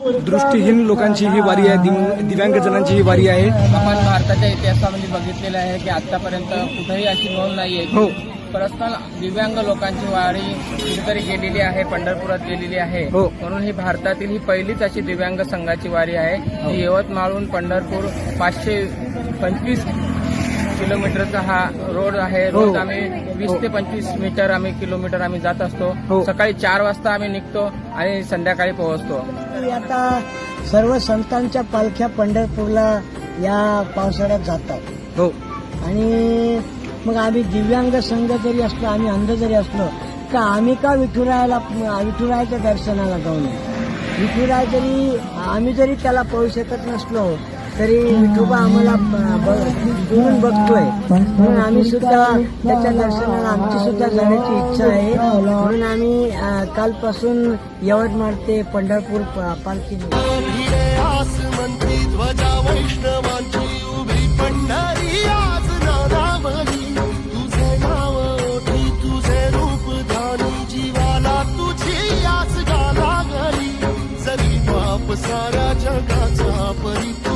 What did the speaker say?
दृष्टीहीन लोकांची ही वारी आहे दिव- दिव्यांगजनांची ही वारी आहे. आपण भारताच्या इतिहासामध्ये बघितलेलं आहे की आतापर्यंत कुठेही अशी नोंद नाहीये हो. पर्सनल दिव्यांग लोकांची वारी कुठेतरी गेलेली आहे पंढरपुरात गेलेली आहे. हो. म्हणून ही भारतातील ही पहिलीच अशी दिव्यांग संघाची वारी आहे. ही. यवतमाळहून पंढरपूर पाचशे पंचवीस किलोमीटरचा हा रोड आहे. रोज हो. आम्ही वीस ते पंचवीस मीटर आम्ही किलोमीटर आम्ही जात असतो. हो. सकाळी चार वाजता आम्ही निघतो आणि संध्याकाळी पोहोचतो. तरी आता सर्व संतांच्या पालख्या पंढरपूरला या पावसाळ्यात जातात. हो. आणि मग आम्ही दिव्यांग संघ जरी असलो आम्ही अंध जरी असलो का आम्ही का विठुरायाला विठुरायाच्या दर्शनाला जाऊ नये? विठुराय जरी आम्ही जरी त्याला पाहू शकत नसलो तरी विठोबा आम्हाला घेऊन बघतोय. म्हणून आम्ही सुद्धा त्याच्या दर्शनाला आमची सुद्धा जाण्याची इच्छा आहे. म्हणून आम्ही कालपासून यवतमाळ ते पंढरपूर प- पालखी सारा ध्वजा वैष्णवांची उभी पंढरी आज जगाचा परी